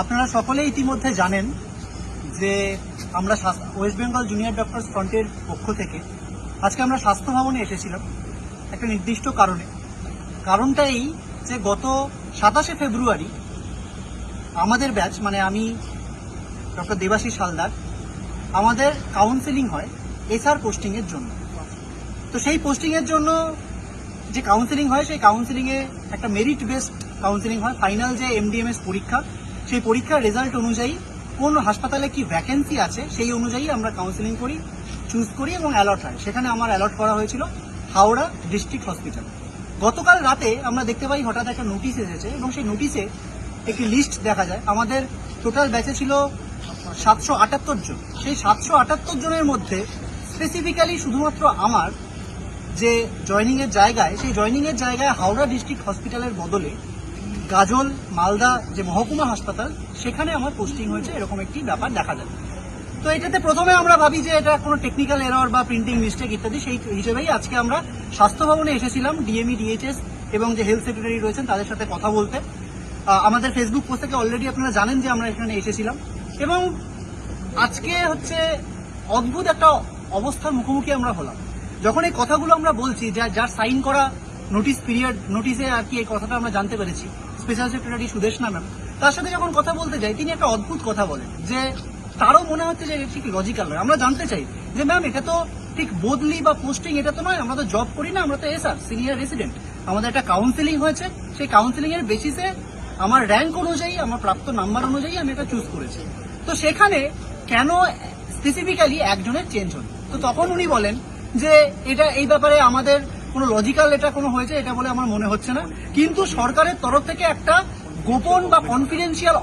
আপনারা সকলেই ইতিমধ্যে জানেন যে আমরা ওয়েস্ট বেঙ্গল জুনিয়র ডক্টরস ফ্রন্টের পক্ষ থেকে আজকে আমরা স্বাস্থ্য ভবনে এসেছিলাম একটা নির্দিষ্ট কারণে। কারণটা এই যে গত সাতাশে ফেব্রুয়ারি আমাদের ব্যাচ মানে আমি ডক্টর দেবাশিস হালদার, আমাদের কাউন্সেলিং হয় এসআর পোস্টিংয়ের জন্য। তো সেই পোস্টিংয়ের জন্য যে কাউন্সেলিং হয়, সেই কাউন্সেলিংয়ে একটা মেরিট বেসড কাউন্সেলিং হয় ফাইনাল যে এমডিএমএস পরীক্ষা সেই পরীক্ষার রেজাল্ট অনুযায়ী কোন হাসপাতালে কি ভ্যাকেন্সি আছে সেই অনুযায়ী আমরা কাউন্সেলিং করি চুজ করি এবং অ্যালট হয়। সেখানে আমার অ্যালট করা হয়েছিল হাওড়া ডিস্ট্রিক্ট হসপিটাল গতকাল রাতে আমরা দেখতে পাই হঠাৎ একটা নোটিশ এসেছে এবং সেই নোটিশে একটি লিস্ট দেখা যায়। আমাদের টোটাল ব্যাচে ছিল সাতশো আটাত্তর জন। সেই সাতশো আটাত্তর জনের মধ্যে স্পেসিফিক্যালি শুধুমাত্র আমার যে জয়নিং এর জায়গায়, সেই জয়নিং এর জায়গায় হাওড়া ডিস্ট্রিক্ট হসপিটালের বদলে গাজল, মালদা, যে মহকুমা হাসপাতাল, সেখানে আমার পোস্টিং হয়েছে, এরকম একটি ব্যাপার দেখা যায় তো এটাতে প্রথমে আমরা ভাবি যে এটা কোনো টেকনিক্যাল এরর বা প্রিন্টিং মিস্টেক ইত্যাদি, সেই হিসেবেই আজকে আমরা স্বাস্থ্য ভবনে এসেছিলাম ডিএমই ডিএইচএস এবং যে হেলথ সেক্রেটারি রয়েছেন, তাদের সাথে কথা বলতে। আমাদের ফেসবুক পোস্ট থেকে অলরেডি আপনারা জানেন যে আমরা এখানে এসেছিলাম। এবং আজকে হচ্ছে অদ্ভুত একটা অবস্থার মুখোমুখি আমরা হলাম। যখন এই কথাগুলো আমরা বলছি, যা, যার সাইন করা নোটিশ পিরিয়ড নোটিশে আর কি এই কথাটা আমরা জানতে পেরেছি স্পেশাল সেক্রেটারি সুদেশনা ম্যাম তার সাথে যখন কথা বলতে যাই, তিনি একটা অদ্ভুত কথা বলেন, যে তারও মনে হচ্ছে যে ঠিক লজিক্যাল নয়। আমরা জানতে চাই যে, ম্যাম, এটা তো ঠিক বদলি বা পোস্টিং এটা তো নয়, আমরা তো জব করি না, আমরা তো এসআর সিনিয়র রেসিডেন্ট আমাদের একটা কাউন্সিলিং হয়েছে। সেই কাউন্সিলিং এর বেসিসে আমার র্যাঙ্ক অনুযায়ী, আমার প্রাপ্ত নাম্বার অনুযায়ী আমি এটা চুজ করেছি। তো সেখানে কেন স্পেসিফিক্যালি একজনের চেঞ্জ হল? তো তখন উনি বলেন যে, এটা এই ব্যাপারে আমাদের কোনো লজিক্যাল এটা কোনো হয়েছে, এটা বলে আমার মনে হচ্ছে না। কিন্তু সরকারের তরফ থেকে একটা গোপন বা কনফিডেন্সিয়াল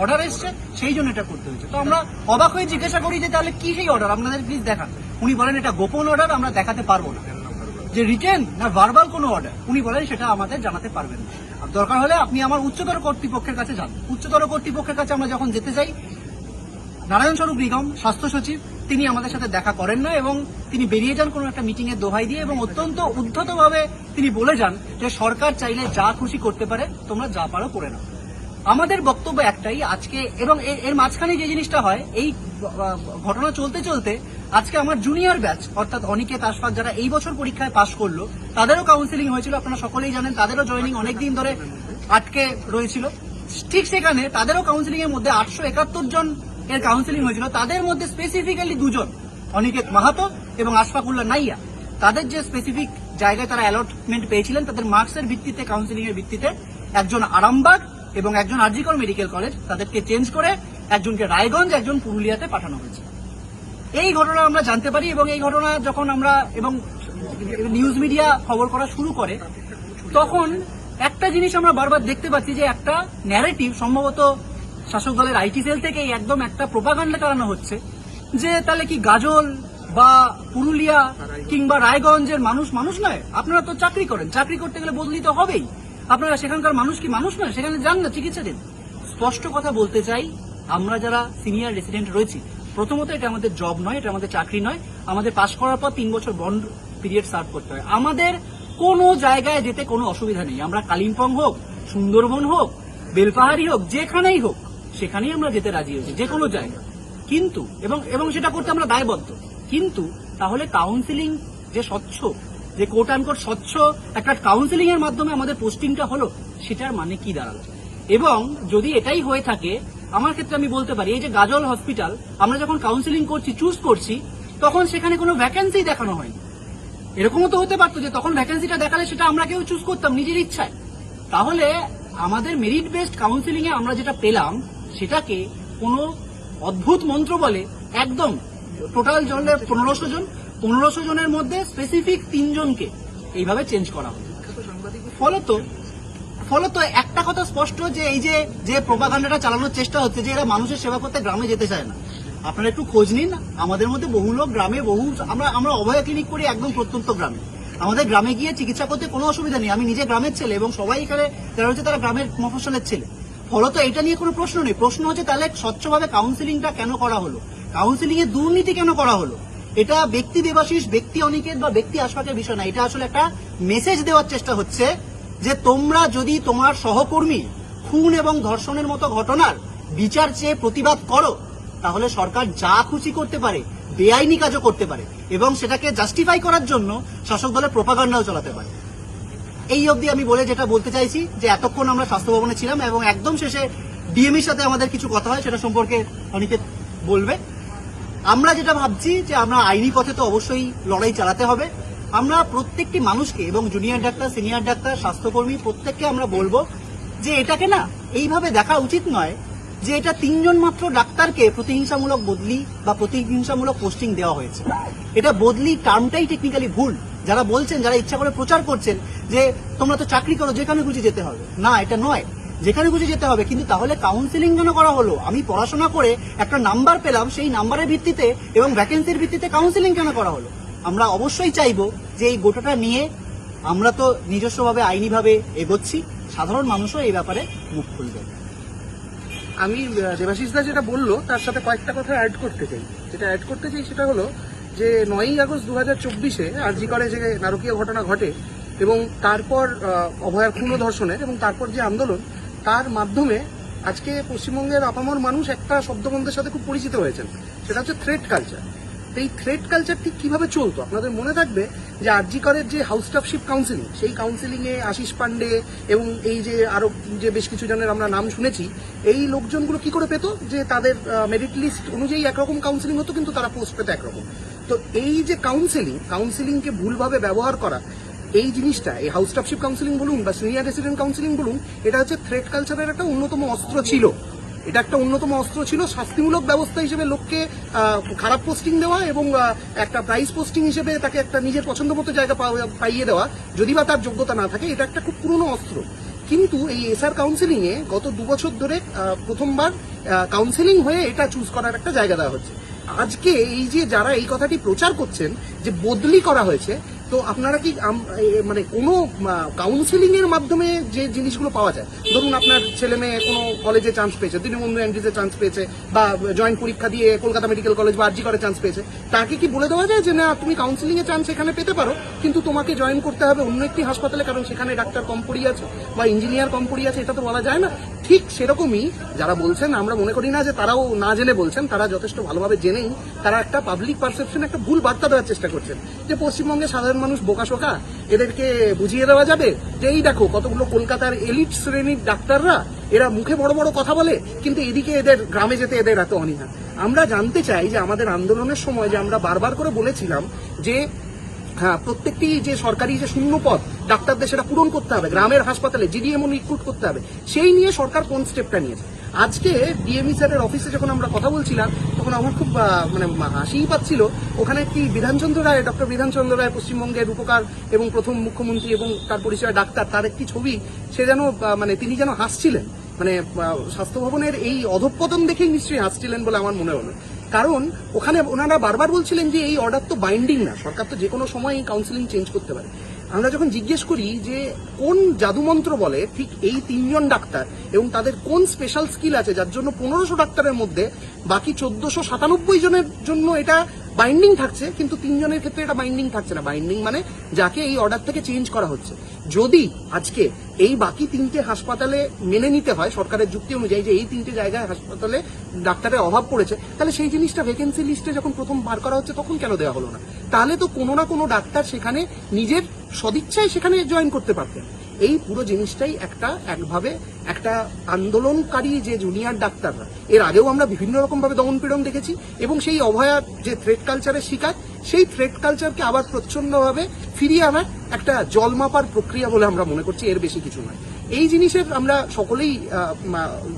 অর্ডার এসছে, সেই জন্য এটা করতে হয়েছে। তো আমরা অবাক হয়ে জিজ্ঞাসা করি যে তাহলে কি সেই অর্ডার আপনাদের প্লিজ দেখান। উনি বলেন এটা গোপন অর্ডার আমরা দেখাতে পারব না। যে রিটেন না ভার্বাল কোনো অর্ডার উনি বলেন সেটা আমাদের জানাতে পারবেন আর দরকার হলে আপনি আমার উচ্চতর কর্তৃপক্ষের কাছে যান। উচ্চতর কর্তৃপক্ষের কাছে আমরা যখন যেতে চাই, নারায়ণ স্বরূপ নিগম, স্বাস্থ্য সচিব তিনি আমাদের সাথে দেখা করেন না এবং তিনি বেরিয়ে যান কোনো একটা মিটিং এর দোহাই দিয়ে এবং অত্যন্ত উদ্ধতভাবে তিনি বলে যান যে সরকার চাইলে যা খুশি করতে পারে, তোমরা যা পারো করে নাও। আমাদের বক্তব্য একটাই, আজকে এবং এর- মাঝখানে যে জিনিসটা হয়, এই ঘটনা চলতে চলতে আজকে আমার জুনিয়র ব্যাচ অর্থাৎ অনিকেত আশফাক, যারা এই বছর পরীক্ষায় পাশ করল, তাদেরও কাউন্সিলিং হয়েছিল, আপনারা সকলেই জানেন, তাদেরও জয়েনিং অনেকদিন ধরে আটকে রয়েছিল। ঠিক সেখানে তাদেরও কাউন্সিলিং এর মধ্যে আটশো একাত্তর জন এর কাউন্সিলিং হয়েছিল। তাদের মধ্যে স্পেসিফিক্যালি দুজন, অনিকেত মাহাতো এবং আশফাকুল্লাহ নাইয়া। তাদের যে স্পেসিফিক জায়গায় তারা অ্যালটমেন্ট পেয়েছিলেন, তাদের মার্কসের ভিত্তিতে কাউন্সিলিং এর ভিত্তিতে একজন আরামবাগ এবং একজন আরজিকর মেডিকেল কলেজ তাদেরকে চেঞ্জ করে একজনকে রায়গঞ্জ, একজন পুরুলিয়াতে পাঠানো হয়েছে। এই ঘটনা আমরা জানতে পারি এবং এই ঘটনা যখন আমরা এবং নিউজ মিডিয়া খবর করা শুরু করে, তখন একটা জিনিস আমরা বারবার দেখতে পাচ্ছি যে একটা ন্যারেটিভ সম্ভবত শাসক দলের আইটি সেল থেকেই একদম একটা প্রোপাগান্ডা চালানো হচ্ছে যে তাহলে কি গাজল বা পুরুলিয়া কিংবা রায়গঞ্জের মানুষ মানুষ নয়? আপনারা তো চাকরি করেন। চাকরি করতে গেলে বদলি তো হবেই। আপনারা সেখানকার মানুষ কি মানুষ নয়? সেখানে যান না, চিকিৎসা দিন। স্পষ্ট কথা বলতে চাই, আমরা যারা সিনিয়র রেসিডেন্ট রয়েছি, প্রথমত এটা আমাদের জব নয়, এটা আমাদের চাকরি নয়। আমাদের পাশ করার পর তিন বছর বন্ড পিরিয়ড সার্ভ করতে হয়। আমাদের কোনো জায়গায় যেতে কোনো অসুবিধা নেই। আমরা কালিম্পং হোক, সুন্দরবন হোক, বেলপাহাড়ি হোক, যেখানেই হোক সেখানেই আমরা যেতে রাজি হয়েছি, যে কোনো জায়গায় কিন্তু, এবং এবং সেটা করতে আমরা দায়বদ্ধ। কিন্তু, তাহলে কাউন্সিলিং যে স্বচ্ছ, যে কোর্ট কোট আনকোট স্বচ্ছ একটা কাউন্সিলিং এর মাধ্যমে আমাদের পোস্টিংটা হলো, সেটার মানে কি দাঁড়াল? এবং যদি এটাই হয়ে থাকে, আমার ক্ষেত্রে আমি বলতে পারি, এই যে গাজল হসপিটাল আমরা যখন কাউন্সিলিং করছি চুজ করছি, তখন সেখানে কোনো ভ্যাকেন্সি দেখানো হয়নি। এরকমও তো হতে পারতো যে তখন ভ্যাকেন্সিটা দেখালে সেটা আমরা কেউ চুজ করতাম নিজের ইচ্ছায়। তাহলে আমাদের মেরিট বেসড কাউন্সিলিং এ আমরা যেটা পেলাম সেটাকে কোনো অদ্ভুত মন্ত্র বলে একদম টোটাল জলে পনেরোশো জন, পনেরোশো জনের মধ্যে স্পেসিফিক তিনজনকে এইভাবে চেঞ্জ করা হলো ফলত ফলত একটা কথা স্পষ্ট যে এই যে যে চালানোর চেষ্টা হচ্ছে যে এরা মানুষের সেবা করতে গ্রামে যেতে চায় না। আপনারা একটু খোঁজ নিন, আমাদের মধ্যে বহু লোক গ্রামে বহু, আমরা আমরা অভয়া ক্লিনিক করি একদম প্রত্যন্ত গ্রামে। আমাদের গ্রামে গিয়ে চিকিৎসা করতে কোনো অসুবিধা নেই, আমি নিজে গ্রামের ছেলে এবং সবাই এখানে, যারা হচ্ছে তারা গ্রামের মফসলের ছেলে। ফলত এটা নিয়ে কোনো প্রশ্ন নেই। প্রশ্ন হচ্ছে তাহলে স্বচ্ছভাবে কাউন্সিলিংটা কেন করা হলো? কাউন্সিলিং এ দুর্নীতি কেন করা হলো? এটা ব্যক্তি দেবাশিস ব্যক্তি অনিকেত বা ব্যক্তি আশপাকের বিষয় না। এটা আসলে একটা মেসেজ দেওয়ার চেষ্টা হচ্ছে যে তোমরা যদি তোমার সহকর্মী খুন এবং ধর্ষণের মতো ঘটনার বিচার চেয়ে প্রতিবাদ করো, তাহলে সরকার যা খুশি করতে পারে, বেআইনি কাজও করতে পারে এবং সেটাকে জাস্টিফাই করার জন্য শাসক দলের প্রোপাগান্ডাও চালাতে পারে। এই অবধি আমি বলে যেটা বলতে চাইছি, যে এতক্ষণ আমরা স্বাস্থ্য ভবনে ছিলাম এবং একদম শেষে ডিএমির সাথে আমাদের কিছু কথা হয়, সেটা সম্পর্কে অনিকেত বলবে। আমরা যেটা ভাবছি, যে আমরা আইনি পথে তো অবশ্যই লড়াই চালাতে হবে। আমরা প্রত্যেকটি মানুষকে এবং জুনিয়র ডাক্তার সিনিয়র ডাক্তার, স্বাস্থ্যকর্মী, প্রত্যেককে আমরা বলব যে এটাকে না এইভাবে দেখা উচিত নয়, যে এটা তিনজন মাত্র ডাক্তারকে প্রতিহিংসামূলক বদলি বা প্রতিহিংসামূলক পোস্টিং দেওয়া হয়েছে। এটা বদলি টার্মটাই টেকনিক্যালি ভুল। যারা বলছেন, যারা ইচ্ছা করে প্রচার করছেন যে তোমরা তো চাকরি করো, যেখানে খুশি যেতে হবে। না, এটা নয়। যেখানে খুশি যেতে হবে, কিন্তু তাহলে কাউন্সিলিং কেন করা হলো? আমি পড়াশোনা করে একটা নাম্বার পেলাম, সেই নাম্বারের ভিত্তিতে এবং ভ্যাকেন্সির ভিত্তিতে কাউন্সিলিং কেন করা হলো? আমরা অবশ্যই চাইব যে এই গোটাটা নিয়ে আমরা তো নিজস্বভাবে, আইনিভাবে এগোচ্ছি। সাধারণ মানুষও এই ব্যাপারে মুখ খুলবে। আমি দেবাশিস দা যেটা বলল, তার সাথে কয়েকটা কথা অ্যাড করতে চাই। যেটা অ্যাড করতে চাই সেটা হলো যে নয়ই আগস্ট দু হাজার চব্বিশে আরজি করে যে নারকীয় ঘটনা ঘটে এবং তারপর অভয়ার খুন ধর্ষণের এবং তারপর যে আন্দোলন, তার মাধ্যমে আজকে পশ্চিমবঙ্গের আপামর মানুষ একটা শব্দবন্ধের সাথে খুব পরিচিত হয়েছেন। সেটা হচ্ছে থ্রেড কালচার এই থ্রেড কালচার ঠিক কীভাবে চলতো? আপনাদের মনে থাকবে যে আরজি করের যে হাউস স্টাফশিপ কাউন্সিলিং সেই কাউন্সিলিং এ আশিস পান্ডে এবং এই যে আরও যে বেশ কিছু জনের আমরা নাম শুনেছি, এই লোকজনগুলো কি করে পেত? যে তাদের মেরিট লিস্ট অনুযায়ী একরকম কাউন্সিলিং হতো, কিন্তু তারা পোস্ট পেতো একরকম। তো এই যে কাউন্সেলিং কাউন্সিলিংকে ভুলভাবে ব্যবহার করা, এই জিনিসটা, এই হাউস স্টাফশিপ কাউন্সিলিং বলুন বা সিনিয়র রেসিডেন্ট কাউন্সিলিং বলুন, এটা হচ্ছে থ্রেড কালচারের একটা অন্যতম অস্ত্র ছিল। এটা একটা অন্যতম অস্ত্র ছিল শাস্তিমূলক ব্যবস্থা হিসেবে লোককে খারাপ পোস্টিং দেওয়া এবং একটা প্রাইস পোস্টিং হিসেবে তাকে একটা নিজের পছন্দ মতো জায়গা পাইয়ে দেওয়া, যদি বা তার যোগ্যতা না থাকে, এটা একটা খুব পুরনো অস্ত্র। কিন্তু এই এসআর কাউন্সিলিং এ গত দু বছর ধরে প্রথমবার কাউন্সিলিং হয়ে এটা চুজ করার একটা জায়গা দেওয়া হচ্ছে। আজকে এই যে যারা এই কথাটি প্রচার করছেন যে বদলি করা হয়েছে তো আপনারা কি মানে কোনো কাউন্সিলিং এর মাধ্যমে যে জিনিসগুলো পাওয়া যায়? ধরুন আপনার ছেলে মেয়ে কোনো কলেজে চান্স পেয়েছে দীনবন্ধু এনডিসে চান্স পেয়েছে, বা জয়েন্ট পরীক্ষা দিয়ে কলকাতা মেডিকেল কলেজ বা আরজি করে চান্স পেয়েছে, তাকে কি বলে দেওয়া যায় যে, না, তুমি কাউন্সিলিং এ চান্স এখানে পেতে পারো, কিন্তু তোমাকে জয়েন করতে হবে অন্য একটি হাসপাতালে, কারণ সেখানে ডাক্তার কম পড়ি আছে বা ইঞ্জিনিয়ার কম পড়ি আছে, এটা তো বলা যায় না ঠিক সেরকমই যারা বলছেন, আমরা মনে করি না যে তারাও না জেনে বলছেন, তারা যথেষ্ট ভালোভাবে জেনেই তারা একটা পাবলিক পারসেপশন একটা ভুল বার্তা দেওয়ার চেষ্টা করছেন। যে পশ্চিমবঙ্গে সাধারণ মানুষ বোকা শোকা এদেরকে বুঝিয়ে দেওয়া যাবে? যে এই দেখো, কতগুলো কলকাতার এলিট শ্রেণির ডাক্তাররা, এরা মুখে বড় বড় কথা বলে, কিন্তু এদিকে এদের গ্রামে যেতে এদের এত অনীহা। আমরা জানতে চাই যে আমাদের আন্দোলনের সময় যে আমরা বারবার করে বলেছিলাম যে হ্যাঁ প্রত্যেকটি যে সরকারি যে শূন্য পদ, ডাক্তারদের সেটা পূরণ করতে হবে। গ্রামের হাসপাতালে জিডিএমও রিক্রুট করতে হবে। সেই নিয়ে সরকার কোন স্টেপটা নিয়েছে? আজকে ডিএমই স্যারের অফিসে যখন আমরা কথা বলছিলাম, তখন আমার খুব মানে হাসিই পাচ্ছিল। ওখানে কি বিধানচন্দ্র রায়, ডক্টর বিধানচন্দ্র রায় পশ্চিমবঙ্গের রূপকার এবং প্রথম মুখ্যমন্ত্রী এবং তার পরিচয় ডাক্তার, তার একটি ছবি, সে যেন মানে তিনি যেন হাসছিলেন। মানে স্বাস্থ্য ভবনের এই অধঃপতন দেখেই নিশ্চয়ই হাসছিলেন বলে আমার মনে হলো। কারণ, ওখানে ওনারা বারবার বলছিলেন যে এই অর্ডার তো বাইন্ডিং না, সরকার তো যে কোনো সময় এই কাউন্সিলিং চেঞ্জ করতে পারে। আমরা যখন জিজ্ঞেস করি যে কোন জাদুমন্ত্র বলে, ঠিক এই তিনজন ডাক্তার এবং তাদের কোন স্পেশাল স্কিল আছে, যার জন্য পনেরোশো ডাক্তারের মধ্যে বাকি চোদ্দশো সাতানব্বই জনের জন্য এটা বাইন্ডিং থাকছে, কিন্তু তিনজনের ক্ষেত্রে এটা বাইন্ডিং থাকছে না। বাইন্ডিং মানে যাকে এই অর্ডার থেকে চেঞ্জ করা হচ্ছে। যদি আজকে এই বাকি তিনটে হাসপাতালে মেনে নিতে হয়, সরকারের যুক্তি অনুযায়ী যে এই তিনটে জায়গায় হাসপাতালে ডাক্তারের অভাব পড়েছে, তাহলে সেই জিনিসটা ভ্যাকেন্সি লিস্টে যখন প্রথম বার করা হচ্ছে, তখন কেন দেওয়া হলো না? তাহলে তো কোনো না কোনো ডাক্তার সেখানে নিজের সদিচ্ছায় সেখানে জয়েন করতে পারতেন। এই পুরো জিনিসটাই একটা একভাবে একটা আন্দোলনকারী যে জুনিয়র ডাক্তাররা, এর আগেও আমরা বিভিন্ন রকমভাবে দমন পীড়ন দেখেছি এবং সেই অভয়া যে থ্রেড কালচারের শিকার, সেই থ্রেড কালচারকে আবার প্রচ্ছন্নভাবে ফিরিয়ে আনার একটা জলমাপার প্রক্রিয়া বলে আমরা মনে করছি, এর বেশি কিছু নয়। এই জিনিসের আমরা সকলেই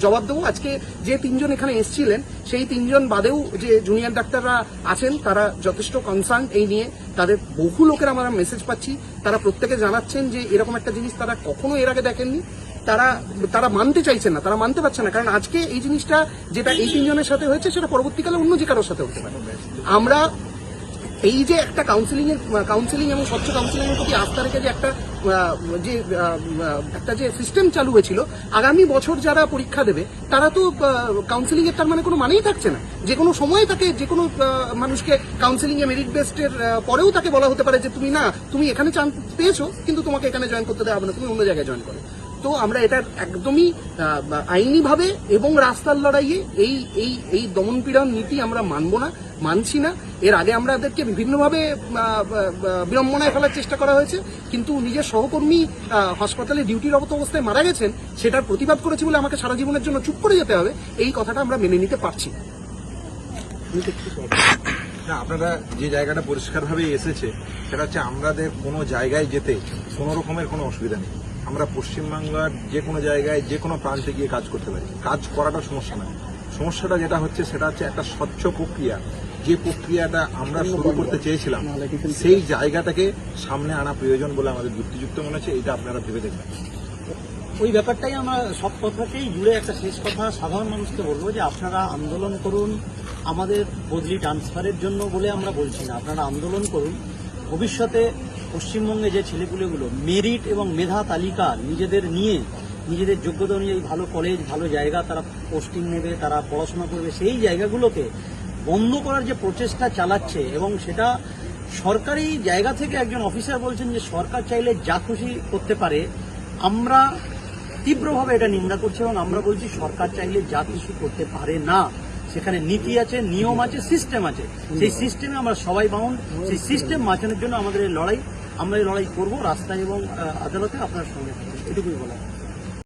জবাব দেবো। আজকে যে তিনজন এখানে এসছিলেন, সেই তিনজন বাদেও যে জুনিয়র ডাক্তাররা আছেন, তারা যথেষ্ট কনসার্ন এই নিয়ে। তাদের বহু লোকের আমরা মেসেজ পাচ্ছি। তারা প্রত্যেকে জানাচ্ছেন যে এরকম একটা জিনিস তারা কখনো এর আগে দেখেননি। তারা তারা মানতে চাইছেন না, তারা মানতে পারছে না। কারণ আজকে এই জিনিসটা যেটা এই তিনজনের সাথে হয়েছে, সেটা পরবর্তীকালে অন্য যে কারোর সাথে হতে পারে। আমরা এই যে একটা কাউন্সিলিং এর কাউন্সিলিং এবং স্বচ্ছ কাউন্সিলিং এর প্রতি আস্থা রেখে যে একটা যে একটা যে সিস্টেম চালু হয়েছিল, আগামী বছর যারা পরীক্ষা দেবে, তারা তো কাউন্সিলিং এর তার মানে কোনো মানেই থাকছে না। যে কোনো সময় তাকে, যে কোনো মানুষকে কাউন্সিলিং এ মেরিট বেস্টের পরেও তাকে বলা হতে পারে যে তুমি না, তুমি এখানে চান্স পেয়েছ, কিন্তু তোমাকে এখানে জয়েন করতে দেওয়া হবে না, তুমি অন্য জায়গায় জয়েন করো। তো আমরা এটা একদমই আইনিভাবে এবং রাস্তার লড়াইয়ে এই এই এই দমনপীড়ন নীতি আমরা মানব না মানছি না এর আগে আমাদেরকে বিভিন্নভাবে আহ, আহ, বিড়ম্বনায় ফেলার চেষ্টা করা হয়েছে কিন্তু নিজের সহকর্মী হাসপাতালে ডিউটিরত অবস্থায় মারা গেছেন সেটার প্রতিবাদ করেছি বলে আমাকে সারা জীবনের জন্য চুপ করে যেতে হবে এই কথাটা আমরা মেনে নিতে পারছি। না আপনারা যে জায়গাটা পরিষ্কারভাবে এসেছে সেটা হচ্ছে আমাদের কোনো জায়গায় যেতে কোনো রকমের কোনো অসুবিধা নেই আমরা পশ্চিমবাংলার যে কোনো জায়গায়, যে কোনো প্রান্তে গিয়ে কাজ করতে পারি। কাজ করাটা সমস্যা নয়। সমস্যাটা যেটা হচ্ছে, সেটা হচ্ছে একটা স্বচ্ছ প্রক্রিয়া। যে প্রক্রিয়াটা আমরা শুরু করতে চেয়েছিলাম, সেই জায়গাটাকে সামনে আনা প্রয়োজন বলে আমাদের যুক্তিযুক্ত মনে হচ্ছে। এটা আপনারা ভেবে দেখবেন। ওই ব্যাপারটাই আমরা সব কথাকেই জুড়ে একটা শেষ কথা সাধারণ মানুষকে বলব যে, আপনারা আন্দোলন করুন। আমাদের বদলি ট্রান্সফারের জন্য বলে আমরা বলছি না। আপনারা আন্দোলন করুন। ভবিষ্যতে পশ্চিমবঙ্গে যে ছেলেপুলেগুলো, মেরিট এবং মেধা তালিকা নিজেদের নিয়ে, নিজেদের যোগ্যতা অনুযায়ী ভালো কলেজ ভালো জায়গা তারা পোস্টিং নেবে, তারা পড়াশোনা করবে, সেই জায়গাগুলোকে বন্ধ করার যে প্রচেষ্টা চালাচ্ছে এবং সেটা সরকারি জায়গা থেকে একজন অফিসার বলছেন যে সরকার চাইলে যা খুশি করতে পারে, আমরা তীব্রভাবে এটা নিন্দা করছি এবং আমরা বলছি সরকার চাইলে যা কিছু করতে পারে না। সেখানে নীতি আছে, নিয়ম আছে সিস্টেম আছে। সেই সিস্টেমে আমরা সবাই বাউন্ড সেই সিস্টেম বাঁচানোর জন্য আমাদের এই লড়াই আমরা এই লড়াই করব রাস্তায় এবং আদালতে আপনার সঙ্গে। এটুকুই বলা